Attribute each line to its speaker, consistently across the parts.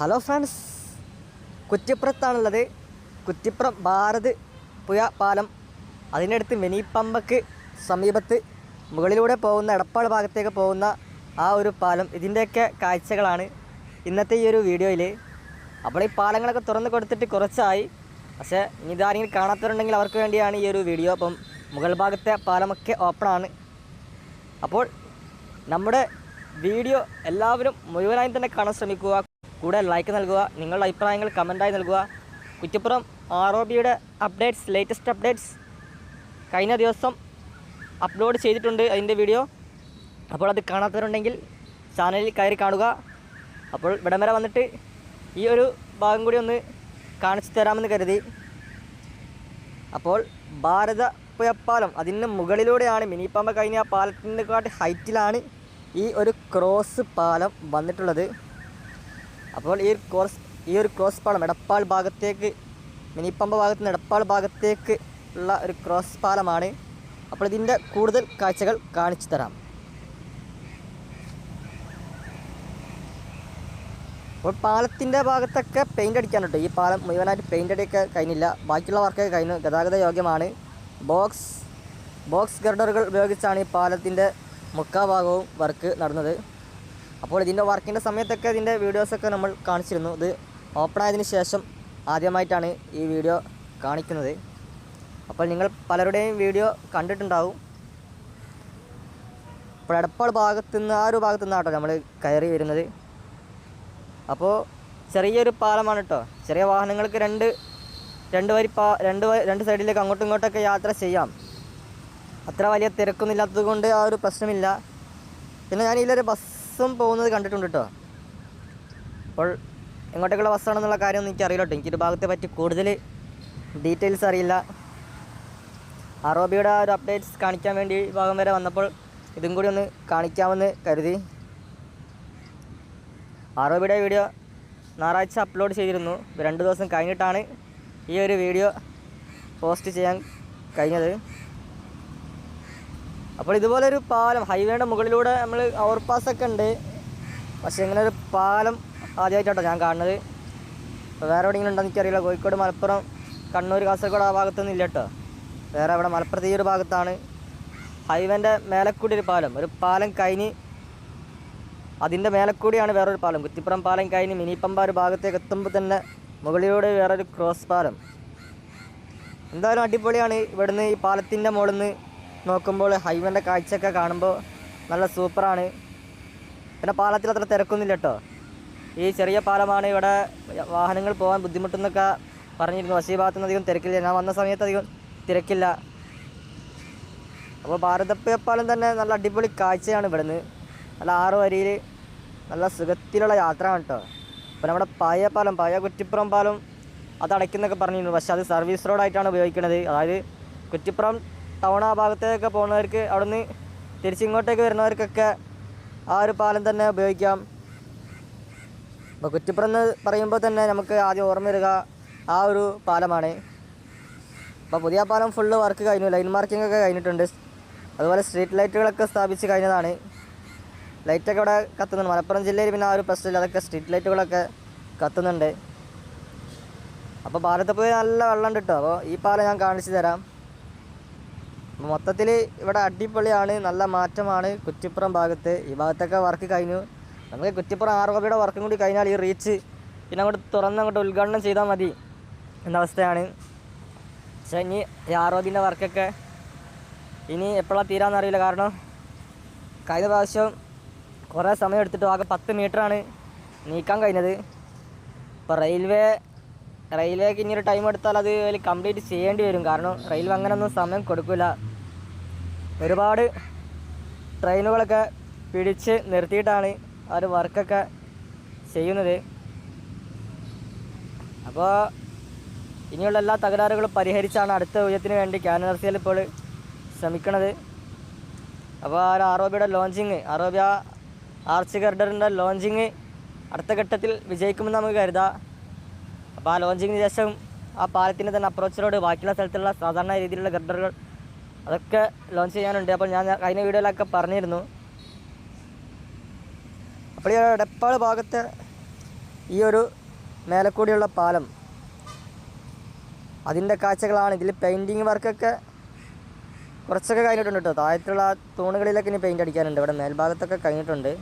Speaker 1: Hello friends കുറ്റിപ്പുറത്താണുള്ളത്. Kuttippuram Bharathapuzha പാലം. അതിനടുത്ത് മിനിപ്പമ്പക്ക് സമീപത്ത് മുകളിലൂടെ പോകുന്ന എടപ്പാൾ ഭാഗത്തേക്ക് പോകുന്ന ആ ഒരു പാലം. ഇതിന്റെയൊക്കെ കാഴ്ചകളാണ് ഇന്നത്തെ ഈ ഒരു വീഡിയോയിൽ അപ്പോൾ ഈ പാലങ്ങളൊക്കെ തുറന്ന് കൊടുത്തിട്ട് കുറച്ചായി. പക്ഷേ ഇതാരെങ്കിലും കാണാത്തവരുണ്ടെങ്കിൽ അവർക്ക് വേണ്ടിയാണ് ഈ ഒരു വീഡിയോ. അപ്പം മുകൾ ഭാഗത്തെ പാലമൊക്കെ ഓപ്പണാണ് അപ്പോൾ നമ്മുടെ വീഡിയോ എല്ലാവരും മുഴുവനായും തന്നെ കാണാൻ ശ്രമിക്കുക. കൂടെ ലൈക്ക് നൽകുക നിങ്ങളുടെ അഭിപ്രായങ്ങൾ കമന്റായി നൽകുക. കുറ്റിപ്പുറം ആർ ഒ ബിയുടെ അപ്ഡേറ്റ്സ് ലേറ്റസ്റ്റ് അപ്ഡേറ്റ്സ് കഴിഞ്ഞ ദിവസം അപ്ലോഡ് ചെയ്തിട്ടുണ്ട് അതിന്റെ വീഡിയോ അപ്പോൾ അത് കാണാത്തവരുണ്ടെങ്കിൽ ചാനലിൽ കയറി കാണുക. അപ്പോൾ ഇവിടം വരെ വന്നിട്ട് ഈ ഒരു ഭാഗം കൂടി ഒന്ന് കാണിച്ചു തരാമെന്ന് കരുതി. അപ്പോൾ ഭാരത പുയപ്പാലം അതിന് മുകളിലൂടെയാണ് മിനിപ്പാമ്പ കഴിഞ്ഞ ആ പാലത്തിന്റെ കാട്ടി ഹൈറ്റിലാണ് ഈ ഒരു ക്രോസ് പാലം വന്നിട്ടുള്ളത്. അപ്പോൾ ഈ ക്രോസ് ഈ ഒരു ക്രോസ് പാലം എടപ്പാൾ ഭാഗത്തേക്ക് മിനിപ്പമ്പ ഭാഗത്ത് നിന്ന് എടപ്പാൾ ഭാഗത്തേക്ക് ഉള്ള ഒരു ക്രോസ് പാലമാണ്. അപ്പോൾ ഇതിന്റെ കൂടുതൽ കാഴ്ചകൾ കാണിച്ചു തരാം. അപ്പോൾ പാലത്തിന്റെ ഭാഗത്തൊക്കെ പെയിന്റ് അടിക്കാൻ കേട്ടോ ഈ പാലം മുഴുവനായിട്ട് പെയിന്റ് അടിയൊക്കെ കഴിഞ്ഞില്ല. ബാക്കിയുള്ള വർക്കൊക്കെ കഴിഞ്ഞു. ഗതാഗത യോഗ്യമാണ്. ബോക്സ് ബോക്സ് ഗർഡറുകൾ ഉപയോഗിച്ചാണ് ഈ പാലത്തിന്റെ മുക്കാഭാഗവും വർക്ക് നടന്നത്. അപ്പോൾ ഇതിന്റെ വർക്കിന്റെ സമയത്തൊക്കെ ഇതിന്റെ വീഡിയോസൊക്കെ നമ്മൾ കാണിച്ചിരുന്നു. ഇത് ഓപ്പൺ ആയതിനു ശേഷം ആദ്യമായിട്ടാണ് ഈ വീഡിയോ കാണിക്കുന്നത്. അപ്പോൾ നിങ്ങൾ പലരുടെയും വീഡിയോ കണ്ടിട്ടുണ്ടാവും. ഇപ്പോൾ എടപ്പാൾ ഭാഗത്തു നിന്ന് ആ ഒരു ഭാഗത്തു കേട്ടോ നമ്മൾ കയറി വരുന്നത്. അപ്പോൾ ചെറിയൊരു പാലമാണ് കേട്ടോ. ചെറിയ വാഹനങ്ങൾക്ക് രണ്ട് രണ്ട് വരി പാ രണ്ട് രണ്ട് സൈഡിലേക്ക് അങ്ങോട്ടും ഇങ്ങോട്ടൊക്കെ യാത്ര ചെയ്യാം. അത്ര വലിയ തിരക്കൊന്നും ഇല്ലാത്തത് കൊണ്ട് ആ ഒരു പ്രശ്നമില്ല. പിന്നെ ഞാൻ ഇതിലൊരു ബസ്സും പോകുന്നത് കണ്ടിട്ടുണ്ട് കേട്ടോ അപ്പോൾ എങ്ങോട്ടേക്കുള്ള ബസ്സാണെന്നുള്ള കാര്യമൊന്നും എനിക്ക് അറിയില്ല കേട്ടോ എനിക്കൊരു ഭാഗത്തെ പറ്റി കൂടുതൽ ഡീറ്റെയിൽസ് അറിയില്ല. അറോബിയുടെ ഒരു അപ്ഡേറ്റ്സ് കാണിക്കാൻ വേണ്ടി ഈ ഭാഗം വരെ വന്നപ്പോൾ ഇതും കൂടി ഒന്ന് കാണിക്കാമെന്ന് കരുതി. ആറോബിയുടെ വീഡിയോ ഞായറാഴ്ച അപ്ലോഡ് ചെയ്തിരുന്നു. രണ്ട് ദിവസം കഴിഞ്ഞിട്ടാണ് ഈ ഒരു വീഡിയോ പോസ്റ്റ് ചെയ്യാൻ കഴിഞ്ഞത്. അപ്പോൾ ഇതുപോലെ ഒരു പാലം ഹൈവേയുടെ മുകളിലൂടെ നമ്മൾ ഓവർപാസൊക്കെ ഉണ്ട് പക്ഷേ ഇങ്ങനെ ഒരു പാലം ആദ്യമായിട്ടാട്ടോ ഞാൻ കാണുന്നത്. വേറെ എവിടെയെങ്കിലും ഉണ്ടോ എനിക്കറിയില്ല. കോഴിക്കോട് മലപ്പുറം കണ്ണൂർ കാസർഗോഡ് ആ ഭാഗത്തൊന്നും ഇല്ല കേട്ടോ വേറെ അവിടെ മലപ്പുറത്ത് ഈ ഒരു ഭാഗത്താണ്. ഹൈവേന്റെ മേലക്കൂടി ഒരു പാലം. ഒരു പാലം കഴിഞ്ഞ് അതിന്റെ മേലക്കൂടിയാണ് വേറൊരു പാലം. കുറ്റിപ്പുറം പാലം കഴിഞ്ഞ് മിനിപ്പമ്പ ഒരു ഭാഗത്തേക്ക് എത്തുമ്പോൾ തന്നെ മുകളിലൂടെ വേറൊരു ക്രോസ് പാലം. എന്തായാലും അടിപൊളിയാണ് ഇവിടുന്ന് ഈ പാലത്തിന്റെ മുകളിൽ നിന്ന് നോക്കുമ്പോൾ ഹൈവേന്റെ കാഴ്ചയൊക്കെ കാണുമ്പോൾ നല്ല സൂപ്പറാണ്. പിന്നെ പാലത്തിൽ അത്ര തിരക്കൊന്നുമില്ല കേട്ടോ. ഈ ചെറിയ പാലമാണ് ഇവിടെ വാഹനങ്ങൾ പോകാൻ ബുദ്ധിമുട്ടെന്നൊക്കെ പറഞ്ഞിരുന്നു. പക്ഷേ ഈ ഭാഗത്തുനിന്ന് അധികം തിരക്കില്ല. ഞാൻ വന്ന സമയത്ത് അധികം തിരക്കില്ല. അപ്പോൾ ഭാരതപ്പുഴ പാലം തന്നെ നല്ല അടിപൊളി കാഴ്ചയാണ് ഇവിടുന്ന്. നല്ല ആറ് വരിയിൽ നല്ല സുഖത്തിലുള്ള യാത്രയാണ് കേട്ടോ. അപ്പോൾ നമ്മുടെ പായ പാലം പായ കുറ്റിപ്പുറം പാലം അത് അടയ്ക്കുന്നൊക്കെ പറഞ്ഞിരുന്നു. പക്ഷേ അത് സർവീസ് റോഡായിട്ടാണ് ഉപയോഗിക്കുന്നത് അതായത് കുറ്റിപ്പുറം ടൗൺ ആ ഭാഗത്തേക്കൊക്കെ പോകുന്നവർക്ക് അവിടുന്ന് തിരിച്ചിങ്ങോട്ടേക്ക് വരുന്നവർക്കൊക്കെ ആ ഒരു പാലം തന്നെ ഉപയോഗിക്കാം. ഇപ്പോൾ കുറ്റിപ്പുറം എന്ന് പറയുമ്പോൾ തന്നെ നമുക്ക് ആദ്യം ഓർമ്മ വരിക ആ ഒരു പാലമാണ്. അപ്പോൾ പുതിയ പാലം ഫുള്ള് വർക്ക് കഴിഞ്ഞു ലൈൻ മാർക്കിംഗ് ഒക്കെ കഴിഞ്ഞിട്ടുണ്ട്. അതുപോലെ സ്ട്രീറ്റ് ലൈറ്റുകളൊക്കെ സ്ഥാപിച്ച് കഴിഞ്ഞതാണ്. ലൈറ്റൊക്കെ ഇവിടെ കത്തുന്നുണ്ട്. മലപ്പുറം ജില്ലയിൽ പിന്നെ ആ ഒരു പ്രശ്നമില്ല. അതൊക്കെ സ്ട്രീറ്റ് ലൈറ്റുകളൊക്കെ കത്തുന്നുണ്ട്. അപ്പോൾ ഭാരതപ്പുഴ നല്ല വെള്ളം കിട്ടും അപ്പോൾ ഈ പാലം ഞാൻ കാണിച്ചു തരാം. മൊത്തത്തിൽ ഇവിടെ അടിപൊളിയാണ് നല്ല മാറ്റമാണ്. കുറ്റിപ്പുറം ഭാഗത്ത് ഈ ഭാഗത്തൊക്കെ വർക്ക് കഴിഞ്ഞു. നമുക്ക് കുറ്റിപ്പുറം ആറ് ഒ വർക്കും കൂടി കഴിഞ്ഞാൽ ഈ റീച്ച് പിന്നെ അങ്ങോട്ട് തുറന്ന് അങ്ങോട്ട് ഉദ്ഘാടനം ചെയ്താൽ മതി എന്ന അവസ്ഥയാണ്. പക്ഷേ ഇനി ഈ ബിന്റെ വർക്കൊക്കെ ഇനി എപ്പോഴാണ് തീരാന്നറിയില്ല കാരണം കഴിഞ്ഞ പ്രാവശ്യം കുറേ സമയം എടുത്തിട്ട് ആകെ പത്ത് മീറ്ററാണ് നീക്കാൻ കഴിഞ്ഞത്. ഇപ്പോൾ റെയിൽവേ റെയിൽവേക്ക് ഇനി ഒരു ടൈം എടുത്താൽ അത് അതിൽ കംപ്ലീറ്റ് ചെയ്യേണ്ടി വരും. കാരണം റെയിൽവേ അങ്ങനെയൊന്നും സമയം കൊടുക്കില്ല ഒരുപാട് ട്രെയിനുകളൊക്കെ പിടിച്ച് നിർത്തിയിട്ടാണ് ഒരു വർക്കൊക്കെ ചെയ്യുന്നത്. അപ്പോൾ ഇനിയുള്ള എല്ലാ തകരാറുകളും പരിഹരിച്ചാണ് അടുത്ത ഉയരത്തിന് വേണ്ടി കാനർസിയിൽ ഇപ്പോൾ ശ്രമിക്കണത്. അപ്പോൾ ആ ഒരു ആറോബിയുടെ ലോഞ്ചിങ് ആറോബിയ ആർച്ച് ഗർഡറിന്റെ ലോഞ്ചിങ് അടുത്ത ഘട്ടത്തിൽ വിജയിക്കുമെന്ന് നമുക്ക് കരുതാം. അപ്പോൾ ആ ലോഞ്ചിങ്ങിന് ശേഷം ആ പാലത്തിന്റെ തന്നെ അപ്രോച്ച് റോഡ് ബാക്കിയുള്ള സ്ഥലത്തുള്ള സാധാരണ രീതിയിലുള്ള ഗർഡറുകൾ അതൊക്കെ ലോഞ്ച് ചെയ്യാനുണ്ട്. അപ്പോൾ ഞാൻ കഴിഞ്ഞ വീഡിയോയിലൊക്കെ പറഞ്ഞിരുന്നു. അപ്പോൾ ഈ എടപ്പാൾ ഭാഗത്തെ ഈ ഒരു മേലക്കൂടിയുള്ള പാലം അതിന്റെ കാഴ്ചകളാണ് ഇതിൽ പെയിന്റിങ് വർക്കൊക്കെ കുറച്ചൊക്കെ കഴിഞ്ഞിട്ടുണ്ട് കേട്ടോ. താഴത്തുള്ള തൂണുകളിലൊക്കെ ഇനി പെയിന്റ് അടിക്കാനുണ്ട്. ഇവിടെ മേൽഭാഗത്തൊക്കെ കഴിഞ്ഞിട്ടുണ്ട്.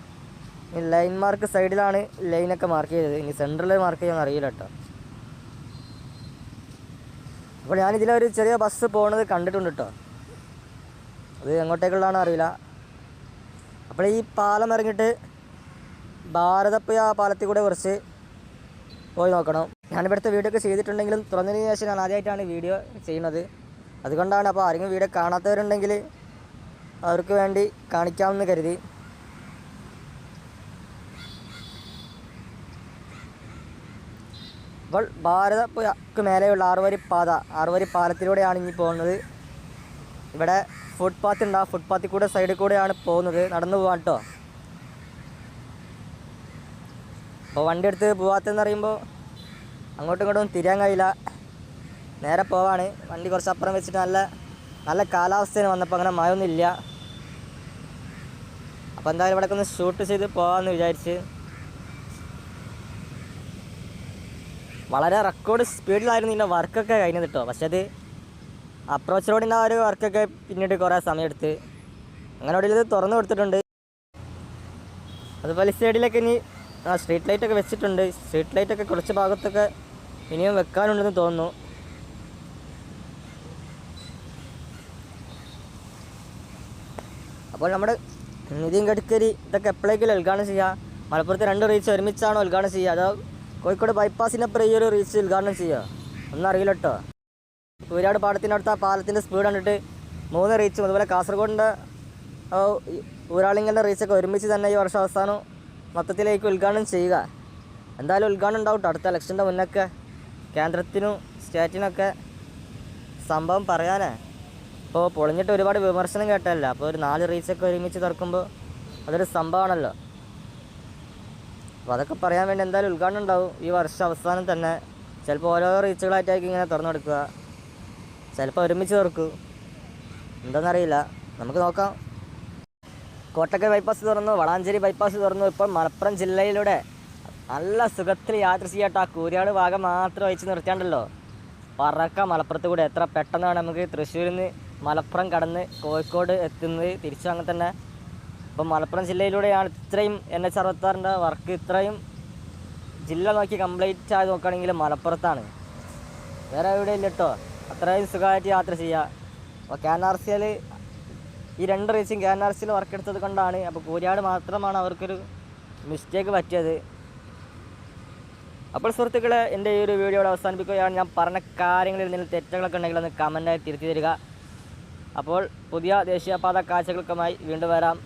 Speaker 1: ഇനി ലൈൻ മാർക്ക് സൈഡിലാണ് ലൈനൊക്കെ മാർക്ക് ചെയ്തത്. ഇനി സെന്ററിൽ മാർക്ക് ചെയ്യാൻ അറിയില്ല കേട്ടോ. അപ്പോൾ ഞാനിതിലൊരു ചെറിയ ബസ് പോകുന്നത് കണ്ടിട്ടുണ്ട് കേട്ടോ. അത് എങ്ങോട്ടേക്കുള്ളതാണോ അറിയില്ല. അപ്പോൾ ഈ പാലം ഇറങ്ങിയിട്ട് ഭാരതപ്പുഴ പാലത്തിൽ കൂടെ കുറച്ച് പോയി നോക്കണം. ഞാനിവിടുത്തെ വീഡിയോ ഒക്കെ ചെയ്തിട്ടുണ്ടെങ്കിലും തുറന്നതിന് ശേഷം ഞാൻ ആദ്യമായിട്ടാണ് വീഡിയോ ചെയ്യുന്നത്. അതുകൊണ്ടാണ് അപ്പോൾ ആരെങ്കിലും വീഡിയോ കാണാത്തവരുണ്ടെങ്കിൽ അവർക്ക് വേണ്ടി കാണിക്കാമെന്ന് കരുതി. അപ്പോൾ ഭാരതപ്പുഴക്ക് മേലെയുള്ള ആറുവരി പാത ആറുവരി പാലത്തിലൂടെയാണ് ഇനി പോകുന്നത്. ഇവിടെ ഫുട്പാത്ത് ഉണ്ട്. ആ ഫുട്പാത്തിൽ കൂടെ സൈഡിൽ കൂടെയാണ് പോകുന്നത്. നടന്നു പോകാം കേട്ടോ അപ്പോൾ വണ്ടി എടുത്ത് പോവാത്തെന്ന് പറയുമ്പോൾ അങ്ങോട്ടും ഇങ്ങോട്ടും തിരിയാൻ കഴിയില്ല. നേരെ പോവാണ്. വണ്ടി കുറച്ച് അപ്പുറം വെച്ചിട്ട് നല്ല നല്ല കാലാവസ്ഥയാണ് വന്നപ്പോൾ അങ്ങനെ മഴയൊന്നും ഇല്ല. അപ്പോൾ എന്തായാലും ഇവിടെ ഒന്ന് ഷൂട്ട് ചെയ്ത് പോകാമെന്ന് വിചാരിച്ച്. വളരെ റെക്കോർഡ് സ്പീഡിലായിരുന്നു ഇതിന്റെ വർക്കൊക്കെ കഴിഞ്ഞത് കേട്ടോ പക്ഷേ അത് അപ്രോച്ച് റോഡിന്റെ ആ ഒരു വർക്കൊക്കെ പിന്നീട് കുറേ സമയമെടുത്ത്. അങ്ങനെ അവിടെ ഇത് തുറന്നു കൊടുത്തിട്ടുണ്ട്. അതുപോലെ സൈഡിലൊക്കെ ഇനി ആ സ്ട്രീറ്റ് ലൈറ്റൊക്കെ വെച്ചിട്ടുണ്ട്. സ്ട്രീറ്റ് ലൈറ്റൊക്കെ കുറച്ച് ഭാഗത്തൊക്കെ ഇനിയും വെക്കാനുണ്ടെന്ന് തോന്നുന്നു. അപ്പോൾ നമ്മുടെ നിതിൻ ഗഡ്കരി ഇതൊക്കെ എപ്പോഴേക്കും ഉദ്ഘാടനം ചെയ്യുക? മലപ്പുറത്ത് രണ്ട് റീച്ച് ഒരുമിച്ചാണോ ഉദ്ഘാടനം ചെയ്യുക? അതോ കോഴിക്കോട് ബൈപ്പാസിനപ്പുറം ഈ ഒരു റീച്ച് ഉദ്ഘാടനം ചെയ്യുക? ഒന്നറിയില്ല കേട്ടോ. കൂരാട് പാടത്തിനടുത്ത് ആ പാലത്തിന്റെ സ്പീഡ് കണ്ടിട്ട് മൂന്ന് റീച്ചും അതുപോലെ കാസർഗോഡിന്റെ ഊരാളിങ്ങളുടെ റീച്ചൊക്കെ ഒരുമിച്ച് തന്നെ ഈ വർഷം അവസാനം മൊത്തത്തിലേക്ക് ഉദ്ഘാടനം ചെയ്യുക. എന്തായാലും ഉദ്ഘാടനം ഉണ്ടാവും അടുത്ത ഇലക്ഷന്റെ മുന്നൊക്കെ കേന്ദ്രത്തിനും സ്റ്റേറ്റിനൊക്കെ സംഭവം പറയാനേ. ഇപ്പോൾ പൊളിഞ്ഞിട്ട് ഒരുപാട് വിമർശനം കേട്ടല്ല അപ്പോൾ ഒരു നാല് റീച്ചൊക്കെ ഒരുമിച്ച് തുറക്കുമ്പോൾ അതൊരു സംഭവമാണല്ലോ. അപ്പോൾ അതൊക്കെ പറയാൻ വേണ്ടി എന്തായാലും ഉദ്ഘാടനം ഉണ്ടാവും. ഈ വർഷം അവസാനം തന്നെ ചിലപ്പോൾ ഓരോ റീച്ചുകളായിട്ടായിരിക്കും ഇങ്ങനെ തുറന്നു കൊടുക്കുക. ചിലപ്പോൾ ഒരുമിച്ച് തുറക്കും എന്താണെന്നറിയില്ല നമുക്ക് നോക്കാം. കോട്ടക്കൽ ബൈപ്പാസ് തുറന്നു. വളാഞ്ചേരി ബൈപ്പാസ് തുറന്നു. ഇപ്പോൾ മലപ്പുറം ജില്ലയിലൂടെ നല്ല സുഖത്തിൽ യാത്ര ചെയ്യട്ടെ. ആ കൂരിയാട് ഭാഗം മാത്രം അയച്ച് നിർത്തിയാണ്ടല്ലോ. പറക്ക മലപ്പുറത്ത് കൂടെ എത്ര പെട്ടെന്നാണ് നമുക്ക് തൃശ്ശൂരിൽ നിന്ന് മലപ്പുറം കടന്ന് കോഴിക്കോട് എത്തുന്നത്. തിരിച്ചു അങ്ങനെ തന്നെ. ഇപ്പം മലപ്പുറം ജില്ലയിലൂടെയാണ് ഇത്രയും എൻ എച്ച് അറുപത്താറിന്റെ വർക്ക് ഇത്രയും ജില്ല നോക്കി കംപ്ലീറ്റ് ആയി നോക്കുകയാണെങ്കിൽ മലപ്പുറത്താണ്. വേറെ എവിടെ ഇല്ല കേട്ടോ അത്രയും സുഖമായിട്ട് യാത്ര ചെയ്യുക അപ്പോൾ കെ എൻ ആർ സിയിൽ ഈ രണ്ട് റേസും കെ എൻ ആർ സിയിൽ വർക്ക് എടുത്തത് കൊണ്ടാണ്. അപ്പോൾ കൂരിയാട് മാത്രമാണ് അവർക്കൊരു മിസ്റ്റേക്ക് പറ്റിയത്. അപ്പോൾ സുഹൃത്തുക്കളെ എന്റെ ഈ ഒരു വീഡിയോ അവസാനിപ്പിക്കുകയാണ്. ഞാൻ പറഞ്ഞ കാര്യങ്ങളിൽ എന്തെങ്കിലും തെറ്റുകളൊക്കെ ഉണ്ടെങ്കിൽ ഒന്ന് കമന്റായി തിരുത്തി തരിക. അപ്പോൾ പുതിയ ദേശീയപാത കാഴ്ചകൾക്കുമായി വീണ്ടും വരാം.